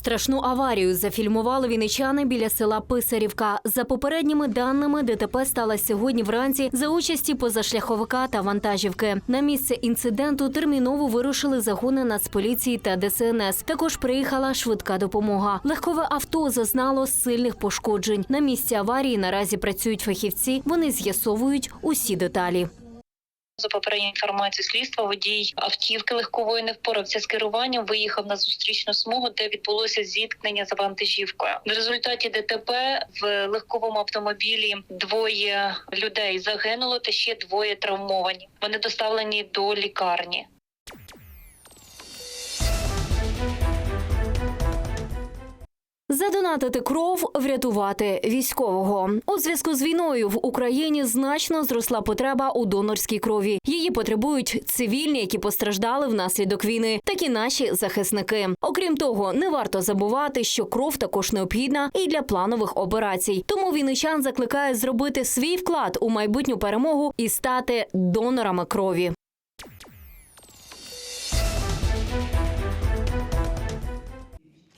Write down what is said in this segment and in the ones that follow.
Страшну аварію зафільмували вінничани біля села Писарівка. За попередніми даними, ДТП сталося сьогодні вранці за участі позашляховика та вантажівки. На місце інциденту терміново вирушили загони Нацполіції та ДСНС. Також приїхала швидка допомога. Легкове авто зазнало сильних пошкоджень. На місці аварії наразі працюють фахівці. Вони з'ясовують усі деталі. За попередньою інформацією слідства, водій автівки легкової не впорався з керуванням, виїхав на зустрічну смугу, де відбулося зіткнення за вантажівкою. В результаті ДТП в легковому автомобілі двоє людей загинуло та ще двоє травмовані. Вони доставлені до лікарні. Задонатити кров, врятувати військового у зв'язку з війною в Україні значно зросла потреба у донорській крові. Її потребують цивільні, які постраждали внаслідок війни, так і наші захисники. Окрім того, не варто забувати, що кров також необхідна і для планових операцій. Тому вінничан закликає зробити свій вклад у майбутню перемогу і стати донорами крові.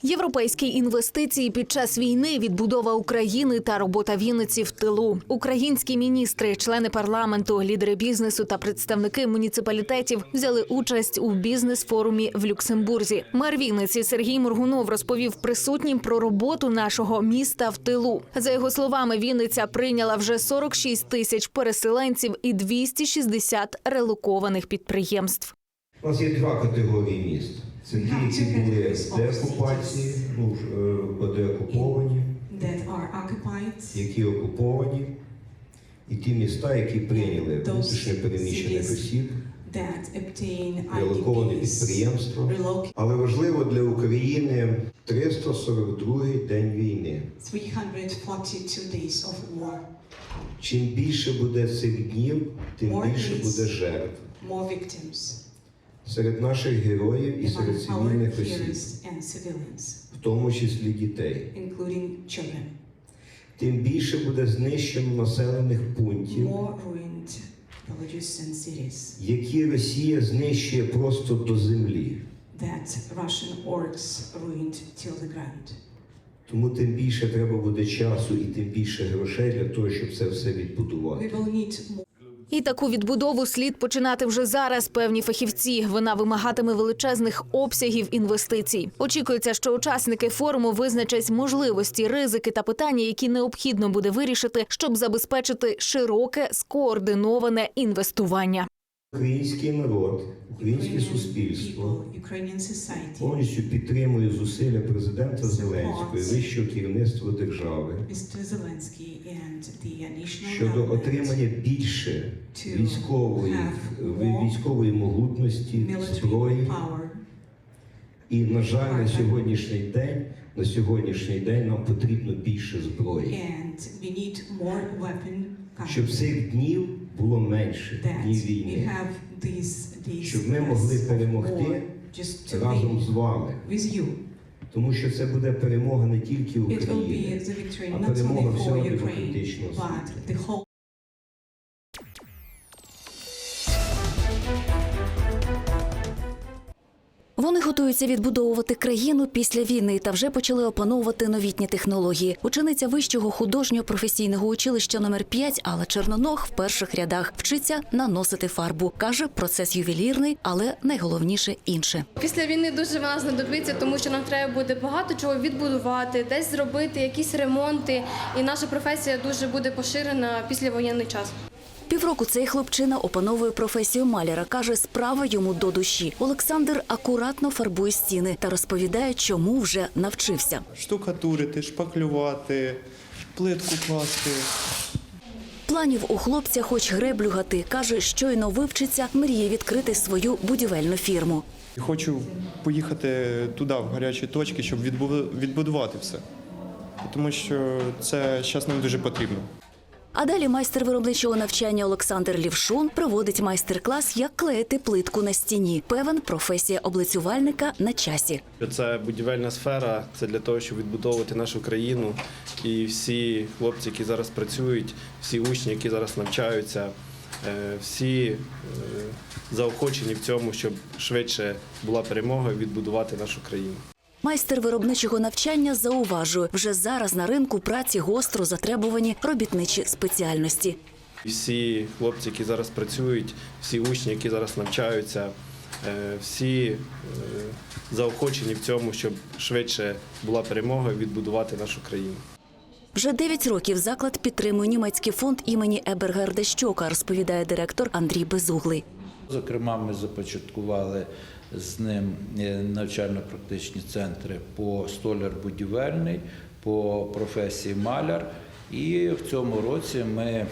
Європейські інвестиції під час війни, відбудова України та робота Вінниці в тилу. Українські міністри, члени парламенту, лідери бізнесу та представники муніципалітетів взяли участь у бізнес-форумі в Люксембурзі. Мер Вінниці Сергій Моргунов розповів присутнім про роботу нашого міста в тилу. За його словами, Вінниця прийняла вже 46 тисяч переселенців і 260 релокованих підприємств. У нас є два категорії міст. Які були деокупації, ну, е, деокуповані, які окуповані, і ті міста, які прийняли внутрішньо переміщених осіб, релоковане підприємство. Але важливо для України 342 день війни. 342 days of war. Чим більше буде цих днів, тим більше буде жертв серед наших героїв і серед цивільних осіб, heroes and civilians, в тому числі дітей. including children. Тим більше буде знищено населених пунктів, ruined villages cities які Росія знищує просто до землі. that Russian orcs ruined till the ground. Тому тим більше треба буде часу і тим більше грошей для того, щоб це все відбудувати. І таку відбудову слід починати вже зараз. Певні фахівці. Вона вимагатиме величезних обсягів інвестицій. Очікується, що учасники форуму визначать можливості, ризики та питання, які необхідно буде вирішити, щоб забезпечити широке скоординоване інвестування. Український народ, українське суспільство повністю підтримує зусилля президента Зеленського і вищого керівництва держави щодо отримання більше військової військової могутності, зброї. І на жаль, на сьогоднішній день, на сьогоднішній день нам потрібно більше зброї. Щоб цих днів було менше дні війни, щоб ми могли перемогти разом з вами. Тому що це буде перемога не тільки України, а перемога всього демократичного світу. Вони готуються відбудовувати країну після війни та вже почали опановувати новітні технології. Учениця вищого художнього професійного училища номер 5 Алла Черноног в перших рядах вчиться наносити фарбу. каже, процес ювелірний, але найголовніше інше. Після війни дуже вона знадобиться, тому що нам треба буде багато чого відбудувати, десь зробити якісь ремонти, і наша професія дуже буде поширена після воєнний час. Півроку цей хлопчина опановує професію маляра. каже, справа йому до душі. Олександр акуратно фарбує стіни та розповідає, чому вже навчився. штукатурити, шпаклювати, плитку класти. Планів у хлопця, хоч греблю гати, каже, щойно вивчиться, мріє відкрити свою будівельну фірму. Хочу поїхати туди, в гарячі точки, щоб відбу- відбудувати все. Тому що це зараз нам дуже потрібно. А далі майстер виробничого навчання Олександр Лівшун проводить майстер-клас, як клеїти плитку на стіні. Певен, професія облицювальника на часі. Це будівельна сфера, це для того, щоб відбудовувати нашу країну. І всі хлопці, які зараз працюють, всі учні, які зараз навчаються, е, всі е, заохочені в цьому, щоб швидше була перемога відбудувати нашу країну. Майстер виробничого навчання зауважує, вже зараз на ринку праці гостро затребувані робітничі спеціальності. Всі хлопці, які зараз працюють, всі учні, які зараз навчаються, е, всі е, заохочені в цьому, щоб швидше була перемога відбудувати нашу країну. Вже 9 років заклад підтримує німецький фонд імені Ебергерда Щока, розповідає директор Андрій Безуглий. Зокрема, ми започаткували з ним е, навчально-практичні центри по столяр будівельний, по професії маляр. І в цьому році ми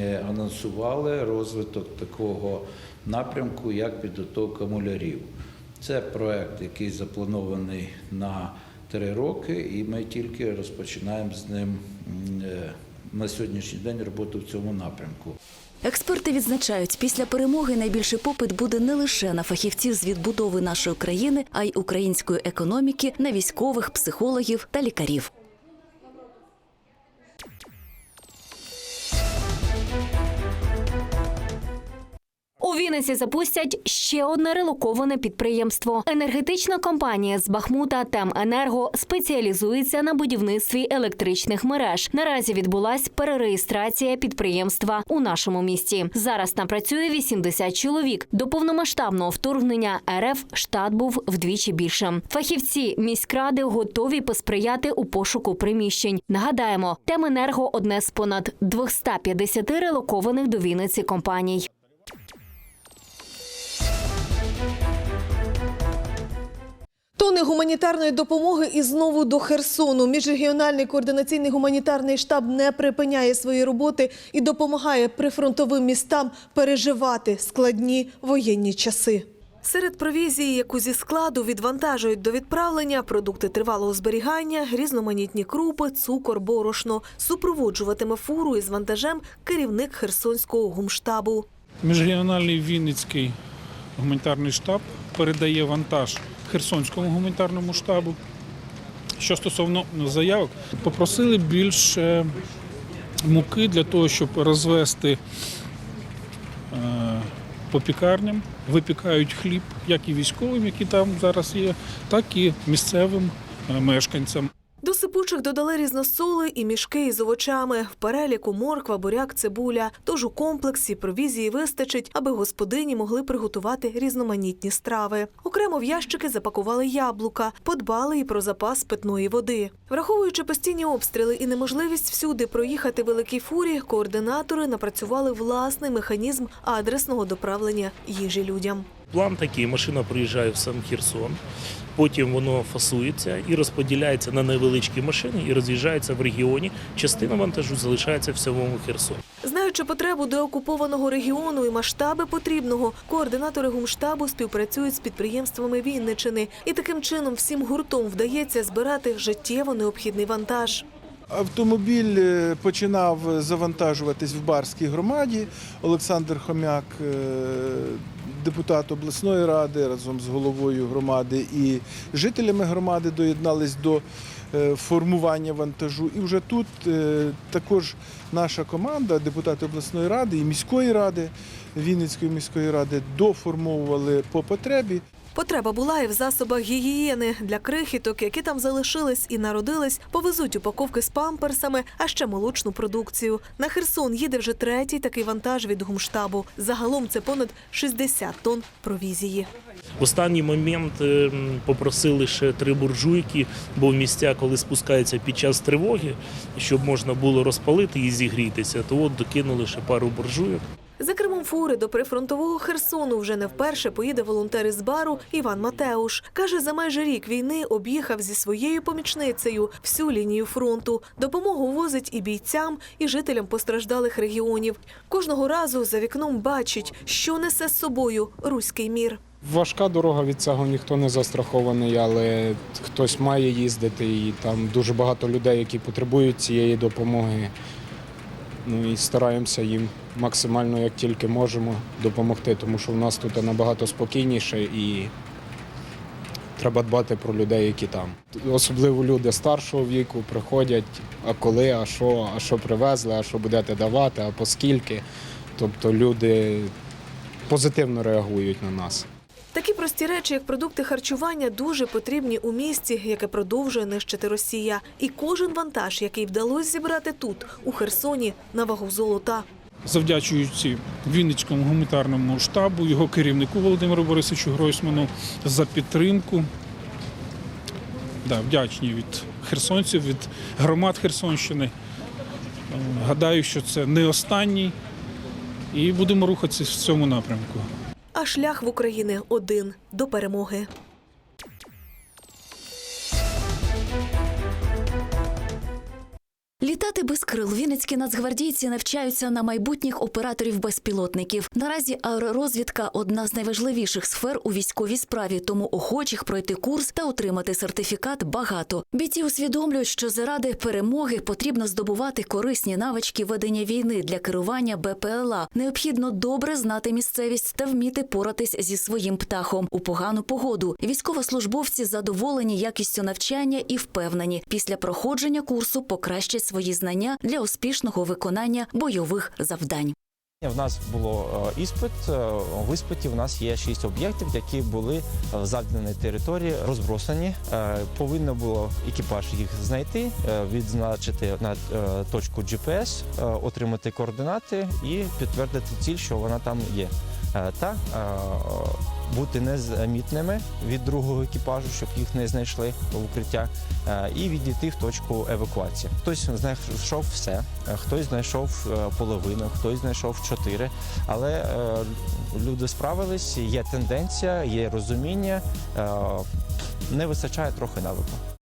е, анонсували розвиток такого напрямку, як підготовка мулярів. Це проект, який запланований на три роки, і ми тільки розпочинаємо з ним е, на сьогоднішній день роботу в цьому напрямку. Експерти відзначають, після перемоги найбільший попит буде не лише на фахівців з відбудови нашої країни, а й української економіки, на військових, психологів та лікарів. У Вінниці запустять ще одне релоковане підприємство. Енергетична компанія з Бахмута Теменерго спеціалізується на будівництві електричних мереж. Наразі відбулась перереєстрація підприємства у нашому місті. Зараз там працює 80 чоловік. До повномасштабного вторгнення РФ штат був вдвічі більше. Фахівці міськради готові посприяти у пошуку приміщень. Нагадаємо, Теменерго одне з понад 250 релокованих до Вінниці компаній. Тони гуманітарної допомоги і знову до Херсону. Міжрегіональний координаційний гуманітарний штаб не припиняє свої роботи і допомагає прифронтовим містам переживати складні воєнні часи. Серед провізії, яку зі складу відвантажують до відправлення, продукти тривалого зберігання, різноманітні крупи, цукор, борошно. Супроводжуватиме фуру із вантажем керівник Херсонського гумштабу. Міжрегіональний Вінницький гуманітарний штаб передає вантаж Херсонському гуманітарному штабу. Що стосовно заявок, попросили більше муки для того, щоб розвести е, по пікарням, випікають хліб, як і військовим, які там зараз є, так і місцевим е, мешканцям. До сипучих додали різносоли і мішки із овочами. В переліку морква, буряк, цибуля. Тож у комплексі провізії вистачить, аби господині могли приготувати різноманітні страви. Окремо в ящики запакували яблука, подбали і про запас питної води. Враховуючи постійні обстріли і неможливість всюди проїхати великій фурі, координатори напрацювали власний механізм адресного доправлення їжі людям. План такий: машина приїжджає в сам Херсон, потім воно фасується і розподіляється на невеличкі машини і роз'їжджається в регіоні. Частина вантажу залишається в самому Херсоні. Знаючи потребу деокупованого регіону і масштаби потрібного, координатори гумштабу співпрацюють з підприємствами Вінничини, і таким чином всім гуртом вдається збирати життєво необхідний вантаж. Автомобіль е, починав завантажуватись в Барській громаді. Олександр Хомяк, е, депутат обласної ради, разом з головою громади і жителями громади доєднались до е, формування вантажу. І вже тут також наша команда, депутати обласної ради і міської ради, Вінницької міської ради, доформовували по потребі. Потреба була і в засобах гігієни для крихіток, які там залишились і народились, повезуть упаковки з памперсами, а ще молочну продукцію. На Херсон їде вже третій такий вантаж від гумштабу. Загалом це понад 60 тонн провізії. Останній момент е, попросили ще три буржуйки, бо в місця, коли спускаються під час тривоги, щоб можна було розпалити і зігрітися, то от докинули ще пару буржуйок. За кермом фури до прифронтового Херсону вже не вперше поїде волонтер із бару Іван Матеуш. Каже, за майже рік війни об'їхав зі своєю помічницею всю лінію фронту. Допомогу возить і бійцям, і жителям постраждалих регіонів. Кожного разу за вікном бачить, що несе з собою руський мір. Важка дорога від цього ніхто не застрахований, але хтось має їздити, і там дуже багато людей, які потребують цієї допомоги. Ну і стараємося їм максимально, як тільки можемо, допомогти, тому що в нас тут набагато спокійніше і треба дбати про людей, які там. Особливо люди старшого віку приходять, а коли, а що, а що привезли, а що будете давати, а по скільки. Тобто люди позитивно реагують на нас. Такі прості речі, як продукти харчування, дуже потрібні у місті, яке продовжує нищити Росія. І кожен вантаж, який вдалося зібрати тут, у Херсоні, на вагу золота. Завдячуючи Вінницькому гуманітарному штабу, його керівнику Володимиру Борисовичу Гройсману за підтримку. Да, вдячні від херсонців, від громад Херсонщини. Гадаю, що це не останній, і будемо рухатися в цьому напрямку. А шлях в України один до перемоги. Літати без крил вінницькі нацгвардійці навчаються на майбутніх операторів безпілотників. Наразі аеророзвідка одна з найважливіших сфер у військовій справі, тому охочих пройти курс та отримати сертифікат багато. Бійці усвідомлюють, що заради перемоги потрібно здобувати корисні навички ведення війни для керування БПЛА. Необхідно добре знати місцевість та вміти поратись зі своїм птахом у погану погоду. Військовослужбовці задоволені якістю навчання і впевнені, після проходження курсу покращать свої знання для успішного виконання бойових завдань. В нас було е, іспит. Е, В іспиті в нас є шість об'єктів, які були е, в завданій території розбросані. Повинно було екіпаж їх знайти, відзначити на точку GPS, отримати координати і підтвердити ціль, що вона там є. Та бути незамітними від другого екіпажу, щоб їх не знайшли в укриття, е, і відійти в точку евакуації. Хтось знайшов все, е, хтось знайшов е, половину, хтось знайшов чотири. Але люди справились, є тенденція, є розуміння, не вистачає трохи навику.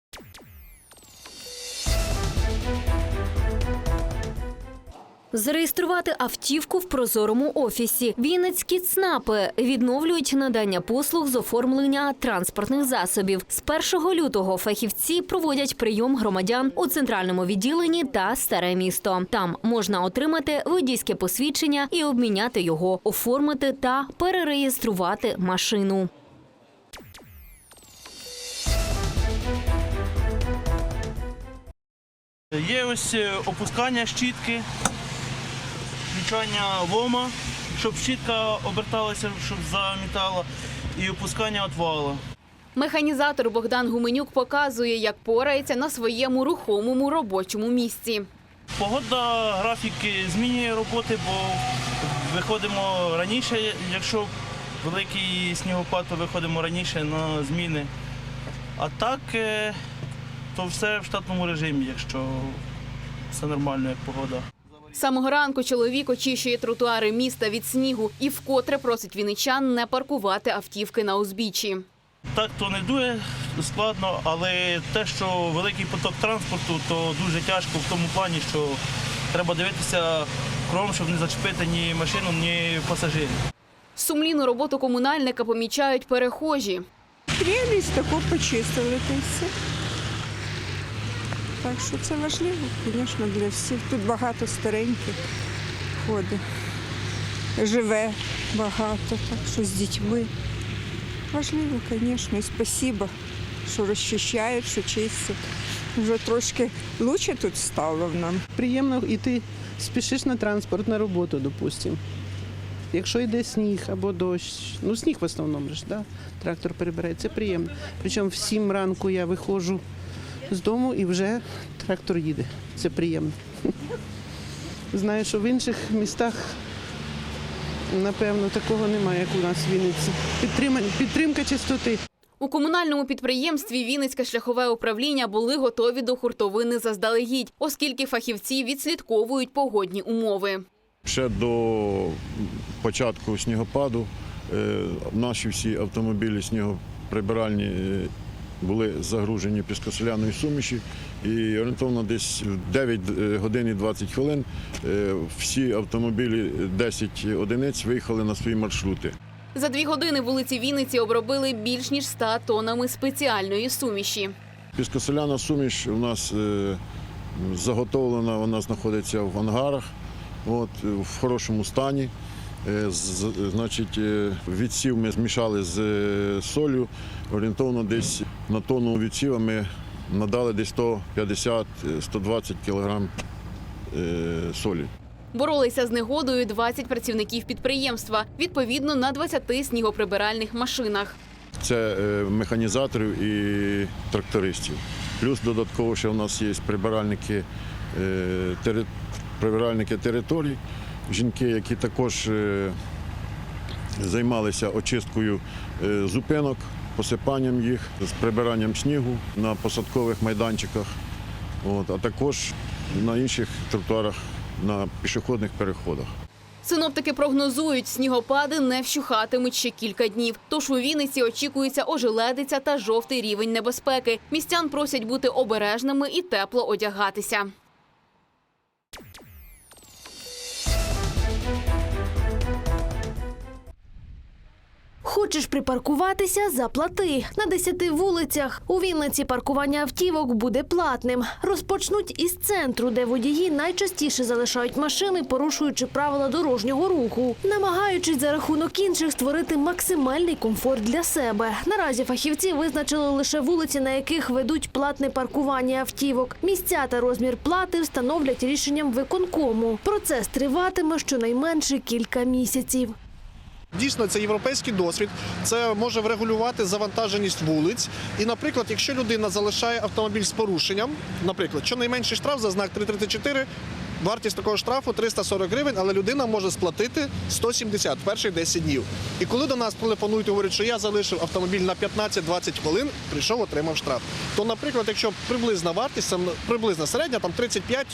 Зареєструвати автівку в прозорому офісі. Вінницькі ЦНАПи відновлюють надання послуг з оформлення транспортних засобів. З 1 лютого фахівці проводять прийом громадян у центральному відділенні та старе місто. Там можна отримати водійське посвідчення і обміняти його, оформити та перереєструвати машину. Є ось е, опускання щітки, включання лома, щоб щітка оберталася, щоб замітала, і опускання отвала. Механізатор Богдан Гуменюк показує, як порається на своєму рухомому робочому місці. Погода, графіки змінює роботи, бо виходимо раніше, якщо великий снігопад, то виходимо раніше на зміни. А так, е, то все в штатному режимі, якщо все нормально, як погода. З Самого ранку чоловік очищує тротуари міста від снігу і вкотре просить вінничан не паркувати автівки на узбіччі. Так то не дуже складно, але те, що великий поток транспорту, то дуже тяжко в тому плані, що треба дивитися кругом, щоб не зачепити ні машину, ні пасажирів. Сумлінну роботу комунальника помічають перехожі. Прелість таку почистили все. Так що це важливо, звісно, для всіх. Тут багато стареньких ходить. Живе багато, так що з дітьми. Важливо, звісно, і спасибо, що розчищають, що чистять. Вже трошки краще тут стало нам. Приємно йти, спішиш на транспорт, на роботу, допустимо. Якщо йде сніг або дощ, ну сніг в основному ж, да? трактор перебирає, це приємно. Причому в 7 ранку я виходжу з дому і вже трактор їде. Це приємно. Знаю, що в інших містах, напевно, такого немає, як у нас в Вінниці. Підтримка, підтримка чистоти. У комунальному підприємстві Вінницьке шляхове управління були готові до хуртовини заздалегідь, оскільки фахівці відслідковують погодні умови. Ще до початку снігопаду е, наші всі автомобілі снігоприбиральні е, були загружені піскосоляною суміші. І орієнтовно десь в 9 годин і 20 хвилин е, всі автомобілі 10 одиниць виїхали на свої маршрути. За дві години вулиці Вінниці обробили більш ніж 100 тонами спеціальної суміші. Піскосоляна суміш у нас е, заготовлена, вона знаходиться в ангарах, от, в хорошому стані. Е, Значить, е, відсів ми змішали з е, солью. Орієнтовно десь на тонну відсіва ми надали десь 150-120 кг солі. Боролися з негодою 20 працівників підприємства, відповідно на 20 снігоприбиральних машинах. Це механізаторів і трактористів. Плюс додатково ще в нас є прибиральники, прибиральники територій, жінки, які також е, займалися очисткою е, зупинок, посипанням їх, з прибиранням снігу на посадкових майданчиках, а також на інших тротуарах, на пішохідних переходах. Синоптики прогнозують, снігопади не вщухатимуть ще кілька днів. Тож у Вінниці очікується ожеледиця та жовтий рівень небезпеки. Містян просять бути обережними і тепло одягатися. Хочеш припаркуватися? Заплати. На 10 вулицях у Вінниці паркування автівок буде платним. Розпочнуть із центру, де водії найчастіше залишають машини, порушуючи правила дорожнього руху, намагаючись за рахунок інших створити максимальний комфорт для себе. Наразі фахівці визначили лише вулиці, на яких ведуть платне паркування автівок. Місця та розмір плати встановлять рішенням виконкому. Процес триватиме щонайменше кілька місяців. Дійсно, це європейський досвід. Це може врегулювати завантаженість вулиць. І, наприклад, якщо людина залишає автомобіль з порушенням, наприклад, щонайменший штраф за знак 334, вартість такого штрафу 340 гривень, але людина може сплатити 170 в перших 10 днів. І коли до нас телефонують і говорять, що я залишив автомобіль на 15-20 хвилин, прийшов, отримав штраф. То, наприклад, якщо приблизна вартість, приблизна середня, там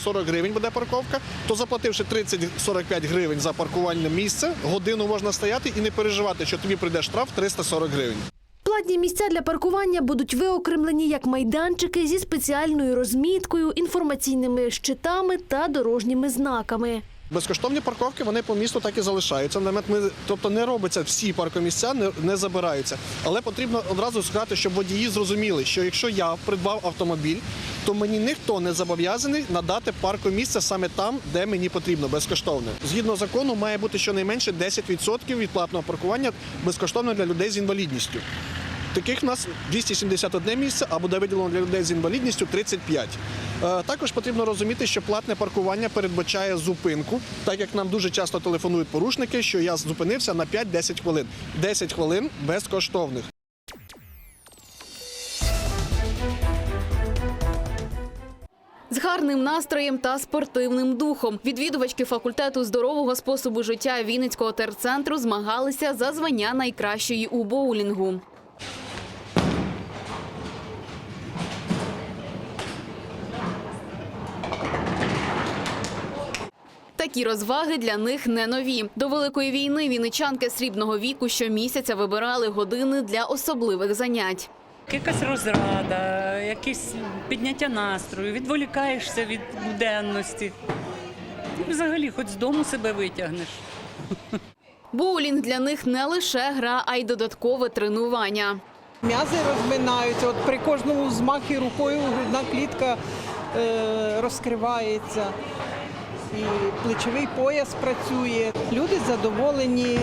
35-40 гривень буде парковка, то заплативши 30-45 гривень за паркувальне місце, годину можна стояти і не переживати, що тобі прийде штраф 340 гривень. Платні місця для паркування будуть виокремлені як майданчики зі спеціальною розміткою, інформаційними щитами та дорожніми знаками. Безкоштовні парковки вони по місту так і залишаються. Ми, тобто не робиться всі паркомісця, не, не забираються. Але потрібно одразу сказати, щоб водії зрозуміли, що якщо я придбав автомобіль, то мені ніхто не зобов'язаний надати паркомісце саме там, де мені потрібно, безкоштовне. Згідно закону, має бути щонайменше 10% від платного паркування безкоштовно для людей з інвалідністю. Таких в нас 271 місце, а буде виділено для людей з інвалідністю 35. Е, Також потрібно розуміти, що платне паркування передбачає зупинку, так як нам дуже часто телефонують порушники, що я зупинився на 5-10 хвилин. 10 хвилин безкоштовних. З гарним настроєм та спортивним духом відвідувачки факультету здорового способу життя Вінницького терцентру змагалися за звання найкращої у боулінгу. Такі розваги для них не нові. До великої війни вінничанки срібного віку щомісяця вибирали години для особливих занять. Якась розрада, якесь підняття настрою, відволікаєшся від буденності. Взагалі, хоч з дому себе витягнеш. Боулінг для них не лише гра, а й додаткове тренування. М'язи розминаються. От при кожному змахі рукою грудна клітка е, розкривається. І плечовий пояс працює. Люди задоволені,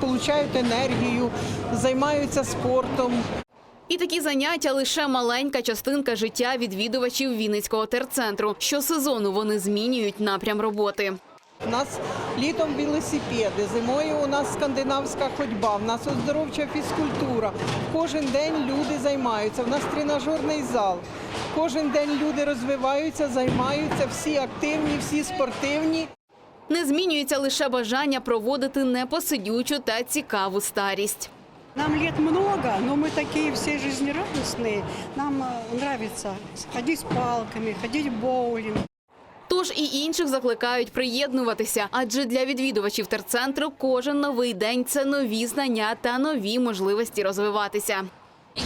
получають енергію, займаються спортом. І такі заняття лише маленька частинка життя відвідувачів Вінницького терцентру. Щосезону вони змінюють напрям роботи. У нас літом велосипеди, зимою у нас скандинавська ходьба, у нас оздоровча фізкультура. Кожен день люди займаються. У нас тренажерний зал. Кожен день люди розвиваються, займаються, всі активні, всі спортивні. Не змінюється лише бажання проводити непосидючу та цікаву старість. Нам лет много, но мы такие все жизнерадостные. Нам э, нравится ходить с палками, ходить в боулинг. Тож і інших закликають приєднуватися, адже для відвідувачів терцентру кожен новий день це нові знання та нові можливості розвиватися.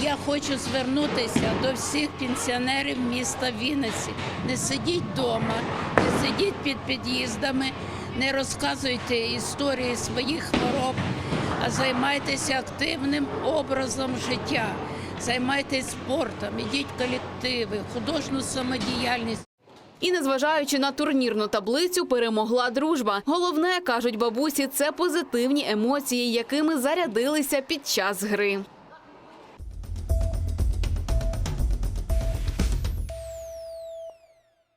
Я хочу звернутися до всіх пенсіонерів міста Вінниці. Не сидіть вдома, не сидіть під під'їздами, не розказуйте історії своїх хвороб, а займайтеся активним образом життя. Займайтесь спортом, ідіть колективи, художню самодіяльність. І незважаючи на турнірну таблицю, перемогла дружба. Головне, кажуть бабусі, це позитивні емоції, якими зарядилися під час гри.